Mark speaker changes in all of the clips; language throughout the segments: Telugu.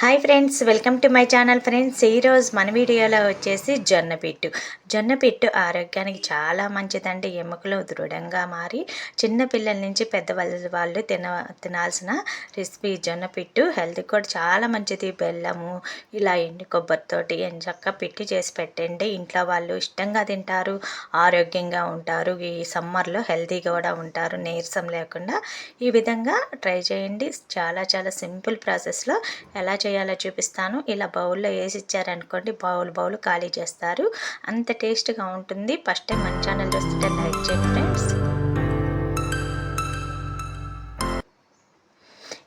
Speaker 1: Hi friends welcome to my channel friends. ఈరోజు మన వీడియోలో వచ్చేసి జొన్న పిట్టు. జొన్న పిట్టు ఆరోగ్యానికి చాలా మంచిదండి. ఎముకలు దృఢంగా మారి చిన్న పిల్లల నుంచి పెద్దవాళ్ళ వాళ్ళు తిన తినాల్సిన రెసిపీ జొన్న పిట్టు. హెల్త్ కూడా చాలా మంచిది. బెల్లము ఇలా ఎండి కొబ్బరితోటి ఎంచక్క పిట్టి చేసి పెట్టండి. ఇంట్లో వాళ్ళు ఇష్టంగా తింటారు ఆరోగ్యంగా ఉంటారు. ఈ సమ్మర్లో హెల్తీగా కూడా ఉంటారు. నీరసం లేకుండా ఈ విధంగా ట్రై చేయండి. చాలా చాలా సింపుల్ ప్రాసెస్లో ఎలా చేయాలో చూపిస్తాను. ఇలా బౌల్లో వేసి ఇచ్చారనుకోండి బౌల్ బౌల్ ఖాళీ చేస్తారు. అంత టేస్ట్గా ఉంటుంది. ఫస్ట్ టైం మన ఛానల్ చూస్తుంటే లైక్ చేయండి ఫ్రెండ్స్.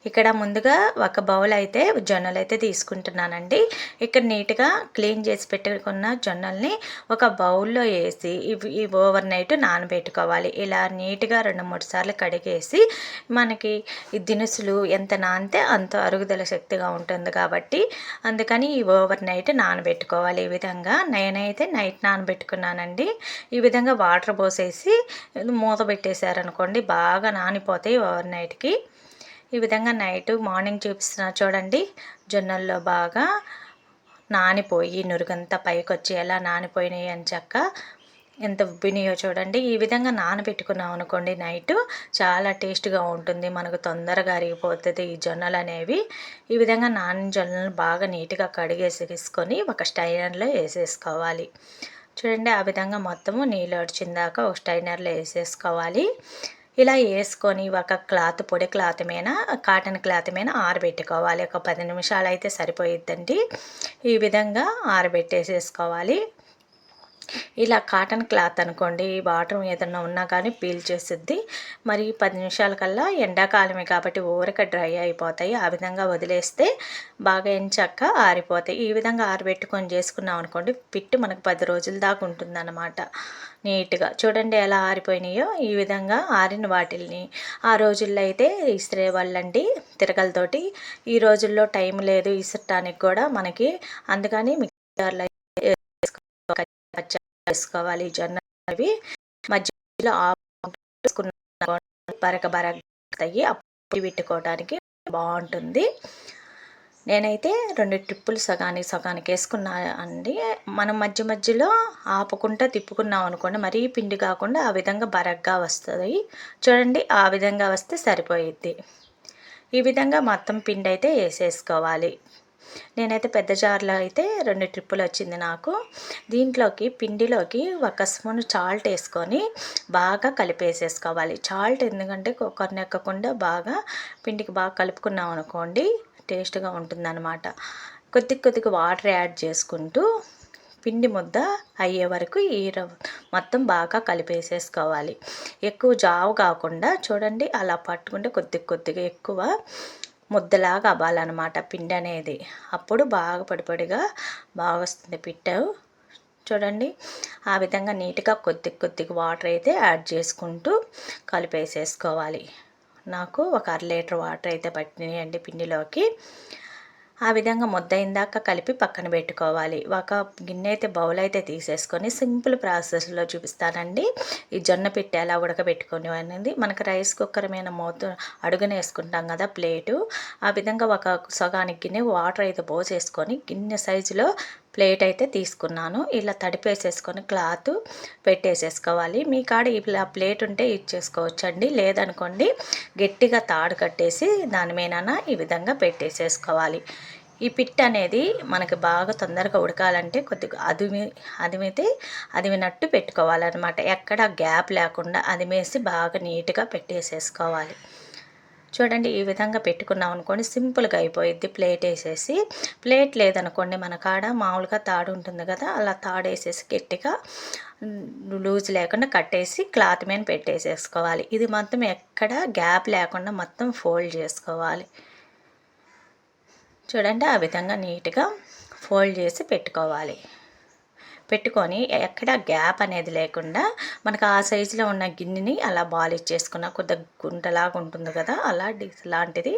Speaker 1: ఇక్కడ ముందుగా ఒక బౌల్ అయితే జొన్నలు అయితే తీసుకుంటున్నానండి. ఇక్కడ నీట్గా క్లీన్ చేసి పెట్టుకున్న జొన్నల్ని ఒక బౌల్లో వేసి ఇవి ఓవర్ నైట్ నానబెట్టుకోవాలి. ఇలా నీట్గా రెండు మూడు సార్లు కడిగేసి మనకి ఈ దినుసులు ఎంత నానితే అంత అరుగుదల శక్తిగా ఉంటుంది కాబట్టి అందుకని ఈ ఓవర్ నైట్ నానబెట్టుకోవాలి. ఈ విధంగా నేనైతే నైట్ నానబెట్టుకున్నానండి. ఈ విధంగా వాటర్ పోసేసి మూత పెట్టేశారనుకోండి బాగా నానిపోతాయి ఓవర్ నైట్కి. ఈ విధంగా నైట్ మార్నింగ్ చూపిస్తున్నా చూడండి. జొన్నల్లో బాగా నానిపోయి నురుగంతా పైకి వచ్చి ఎలా నానిపోయినాయి అని చక్క ఎంత ఉబ్బినాయో చూడండి. ఈ విధంగా నానబెట్టుకున్నాం అనుకోండి నైట్ చాలా టేస్ట్గా ఉంటుంది. మనకు తొందరగా అరిగిపోతుంది ఈ జొన్నలు అనేవి. ఈ విధంగా నాని జొన్నలు బాగా నీట్గా కడిగేసి తీసుకొని ఒక స్టైనర్లో వేసేసుకోవాలి. చూడండి ఆ విధంగా మొత్తము నీళ్ళు వచ్చిందాక ఒక స్టైనర్లో వేసేసుకోవాలి. ఇలా వేసుకొని ఒక క్లాత్ పొడి క్లాత్ మీద కాటన్ క్లాత్ మీద ఆరబెట్టుకోవాలి. ఒక పది నిమిషాలు అయితే సరిపోయిద్దండి. ఈ విధంగా ఆరబెట్టేసేసుకోవాలి. ఇలా కాటన్ క్లాత్ అనుకోండి వాటర్ ఏదన్నా ఉన్నా కానీ పీల్ చేసిద్ది. మరి పది నిమిషాల కల్లా ఎండాకాలమే కాబట్టి ఊరక డ్రై అయిపోతాయి. ఆ విధంగా వదిలేస్తే బాగా ఎంచక్క ఆరిపోతాయి. ఈ విధంగా ఆరబెట్టుకొని చేసుకున్నాం అనుకోండి పిట్టు మనకు పది రోజుల దాకా ఉంటుందన్నమాట. నీట్గా. చూడండి ఎలా ఆరిపోయినాయో. ఈ విధంగా ఆరిన వాటిల్ని ఆ రోజుల్లో అయితే ఇస్త్రే వాళ్ళండి తిరగలతోటి. ఈ రోజుల్లో టైం లేదు ఇసరటానికి కూడా మనకి. అందుకని మిక్సర్లో వేసుకోవాలి జొన్న అవి మధ్యలో బరక బరగతాయి అప్పుడు పెట్టుకోవడానికి బాగుంటుంది. నేనైతే రెండు ట్రిప్పులు సగానికి సగానికి వేసుకున్నా అండి. మనం మధ్య మధ్యలో ఆపుకుంటా తిప్పుకున్నాం అనుకోండి మరీ పిండి కాకుండా ఆ విధంగా బరగ్గా వస్తుంది. చూడండి ఆ విధంగా వస్తే సరిపోయిద్ది. ఈ విధంగా మొత్తం పిండి అయితే వేసేసుకోవాలి. నేనైతే పెద్ద జార్లో అయితే రెండు ట్రిప్పులు వచ్చింది నాకు. దీంట్లోకి పిండిలోకి ఒక స్పూన్ చాల్ట్ వేసుకొని బాగా కలిపేసేసుకోవాలి. చాల్ట్ ఎందుకంటే కొక్కరిని ఎక్కకుండా బాగా పిండికి బాగా కలుపుకున్నాం అనుకోండి టేస్ట్గా ఉంటుందన్నమాట. కొద్ది కొద్దిగా వాటర్ యాడ్ చేసుకుంటూ పిండి ముద్ద అయ్యే వరకు ఈ మొత్తం బాగా కలిపేసేసుకోవాలి. ఎక్కువ జావు కాకుండా చూడండి అలా పట్టుకుంటే కొద్ది కొద్దిగా ఎక్కువ ముద్దలాగా అవ్వాలన్నమాట పిండి అనేది. అప్పుడు బాగా పొడిపొడిగా బాగా వస్తుంది పిట్ట. చూడండి. ఆ విధంగా నీట్గా కొద్ది కొద్దిగా వాటర్ అయితే యాడ్ చేసుకుంటూ కలిపేసేసుకోవాలి. నాకు ఒక అర లీటర్ వాటర్ అయితే పట్టినాయండి పిండిలోకి. ఆ విధంగా ముద్దయిందాక కలిపి పక్కన పెట్టుకోవాలి. ఒక గిన్నె అయితే బౌల్ అయితే తీసేసుకొని సింపుల్ ప్రాసెస్లో చూపిస్తానండి. ఈ జొన్న పిట్టి ఎలా ఉడకబెట్టుకొని అనేది మనకు రైస్ కుక్కర్ మీద మూత అడుగున వేసుకుంటాం కదా ప్లేటు. ఆ విధంగా ఒక సగానికి గిన్నె వాటర్ అయితే పోసేసుకొని గిన్నె సైజులో ప్లేట్ అయితే తీసుకున్నాను. ఇలా తడిపేసేసుకొని క్లాత్ పెట్టేసేసుకోవాలి. మీ కాడ ఇలా ప్లేట్ ఉంటే యూజ్ చేసుకోవచ్చండి. లేదనుకోండి గట్టిగా తాడు కట్టేసి దాని మీదన ఈ విధంగా పెట్టేసేసుకోవాలి. ఈ పిట్ అనేది మనకి బాగా తొందరగా ఉడకాలంటే కొద్దిగా అదిమి అదిమితే అదిమినట్టు పెట్టుకోవాలన్నమాట. ఎక్కడ గ్యాప్ లేకుండా అదిమేసి బాగా నీట్గా పెట్టేసేసుకోవాలి. చూడండి ఈ విధంగా పెట్టుకున్నాం అనుకోండి సింపుల్గా అయిపోయిద్ది. ప్లేట్ వేసేసి ప్లేట్ లేదనుకోండి మన కాడ మామూలుగా తాడు ఉంటుంది కదా అలా తాడు వేసేసి గట్టిగా లూజ్ లేకుండా కట్టేసి క్లాత్ మీద పెట్టేసేసుకోవాలి. ఇది మొత్తం ఎక్కడ గ్యాప్ లేకుండా మొత్తం ఫోల్డ్ చేసుకోవాలి. చూడండి ఆ విధంగా నీట్గా ఫోల్డ్ చేసి పెట్టుకోవాలి. పెట్టుకొని ఎక్కడ గ్యాప్ అనేది లేకుండా మనకు ఆ సైజులో ఉన్న గిన్నెని అలా బాల్ ఇచ్చేసుకున్న కొద్ది గుంటలాగా ఉంటుంది కదా అలా లాంటిది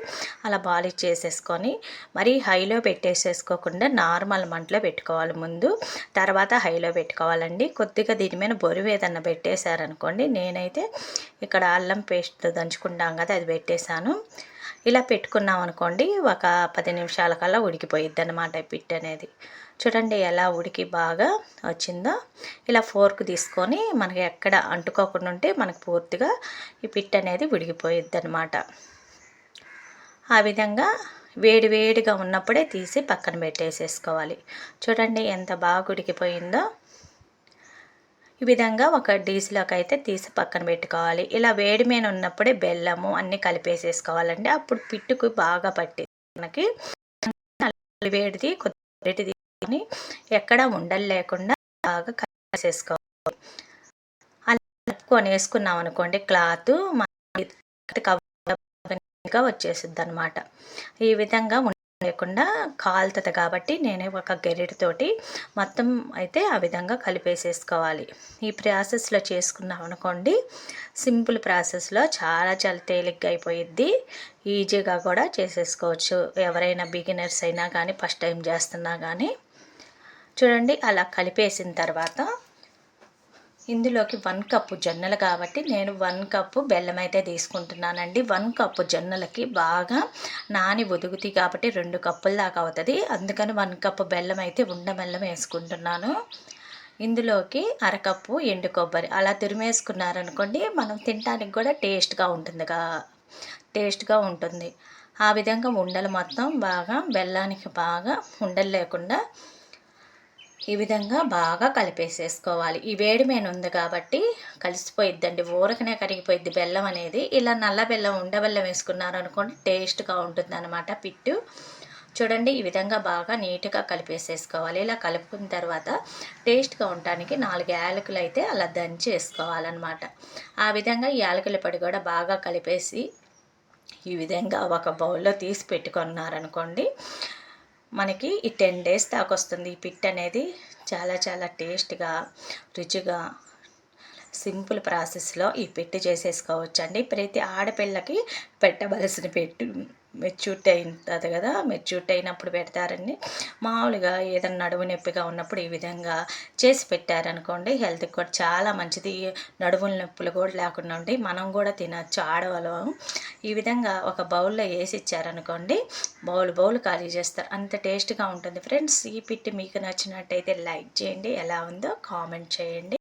Speaker 1: అలా బాల్ ఇచ్చేసేసుకొని మరీ హైలో పెట్టేసేసుకోకుండా నార్మల్ మంటలో పెట్టుకోవాలి ముందు. తర్వాత హైలో పెట్టుకోవాలండి. కొద్దిగా దీని మీద బొరువు ఏదన్నా పెట్టేశారనుకోండి నేనైతే ఇక్కడ అల్లం పేస్ట్ దంచుకుంటాం కదా అది పెట్టేశాను. ఇలా పెట్టుకున్నాం అనుకోండి ఒక పది నిమిషాల కల్లా ఉడికిపోయిద్ది అనమాట పిట్ అనేది. చూడండి ఎలా ఉడికి బాగా వచ్చిందో. ఇలా ఫోర్క్ తీసుకొని మనకి ఎక్కడ అంటుకోకుండా ఉంటే మనకు పూర్తిగా ఈ పిట్ అనేది ఉడికిపోయిద్ది అనమాట ఆ విధంగా వేడి వేడిగా ఉన్నప్పుడే తీసి పక్కన పెట్టేసేసుకోవాలి. చూడండి ఎంత బాగా ఉడికిపోయిందో. ఈ విధంగా ఒక డీస్లోకి అయితే తీసి పక్కన పెట్టుకోవాలి. ఇలా వేడి మీద ఉన్నప్పుడే బెల్లము అన్నీ కలిపేసేసుకోవాలండి. అప్పుడు పిట్టుకు బాగా పట్టి మనకి వేడిది కొద్ది తీసుకొని ఎక్కడ ఉండలు లేకుండా బాగా కలిపేసేసుకోవాలి. అలా కలుపుకొని వేసుకున్నాం అనుకోండి క్లాత్ కవర్ వచ్చేసిద్ది అనమాట ఈ విధంగా లేకుండా కాలుతుంది కాబట్టి నేను ఒక గెరిటితోటి మొత్తం అయితే ఆ విధంగా కలిపేసేసుకోవాలి. ఈ ప్రాసెస్లో చేసుకున్నాం అనుకోండి సింపుల్ ప్రాసెస్లో చాలా చాలా తేలిగ్గా అయిపోయిద్ది. ఈజీగా కూడా చేసేసుకోవచ్చు. ఎవరైనా బిగినర్స్ అయినా కానీ ఫస్ట్ టైం చేస్తున్నా కానీ. చూడండి అలా కలిపేసిన తర్వాత ఇందులోకి వన్ కప్పు జొన్నలు కాబట్టి నేను వన్ కప్పు బెల్లం అయితే తీసుకుంటున్నానండి. వన్ కప్పు జొన్నలకి బాగా నాని ఒదుగుతాయి కాబట్టి రెండు కప్పుల దాకా అవుతుంది. అందుకని వన్ కప్పు బెల్లం అయితే ఉండ బెల్లం వేసుకుంటున్నాను. ఇందులోకి అరకప్పు ఎండు కొబ్బరి అలా తురిమేసుకున్నారనుకోండి మనం తినడానికి కూడా టేస్ట్గా ఉంటుందిగా టేస్ట్గా ఉంటుంది. ఆ విధంగా ఉండలు మొత్తం బాగా బెల్లానికి బాగా ఉండలు లేకుండా ఈ విధంగా బాగా కలిపేసేసుకోవాలి. ఈ వేడి మేను ఉంది కాబట్టి కలిసిపోయిద్దండి. ఊరకనే కరిగిపోయిద్ది బెల్లం అనేది. ఇలా నల్ల బెల్లం ఉండ బెల్లం వేసుకున్నారు అనుకోండి టేస్ట్గా ఉంటుంది అనమాట పిట్టు. చూడండి ఈ విధంగా బాగా నీట్గా కలిపేసేసుకోవాలి. ఇలా కలుపుకున్న తర్వాత టేస్ట్గా ఉండటానికి నాలుగు యాలకులు అయితే అలా దంచి వేసుకోవాలన్నమాట ఆ విధంగా ఈ యాలకుల పొడి కూడా బాగా కలిపేసి ఈ విధంగా ఒక బౌల్లో తీసి పెట్టుకున్నారనుకోండి మనకి ఈ టెన్ డేస్ దాకా వస్తుంది. ఈ పిట్ అనేది చాలా చాలా టేస్ట్గా రుచిగా సింపుల్ ప్రాసెస్లో ఈ పెట్టి చేసేసుకోవచ్చండి. ప్రతి ఆడపిల్లకి పెట్టవలసిన పెట్టు మెచ్యూర్ట్ అవుతుంది కదా మెచ్యూర్ట్ అయినప్పుడు పెడతారండి మామూలుగా ఏదైనా నడుము నొప్పిగా ఉన్నప్పుడు ఈ విధంగా చేసి పెట్టారనుకోండి హెల్త్కి కూడా చాలా మంచిది. నడుముల నొప్పులు కూడా లేకుండా ఉండి మనం కూడా తినచ్చు ఆడవాళ్ళం. ఈ విధంగా ఒక బౌల్లో వేసి ఇచ్చారనుకోండి బౌల్ బౌల్ ఖాళీ చేస్తారు. అంత టేస్ట్గా ఉంటుంది. ఫ్రెండ్స్ ఈ పిట్టి మీకు నచ్చినట్టయితే లైక్ చేయండి. ఎలా ఉందో కామెంట్ చేయండి.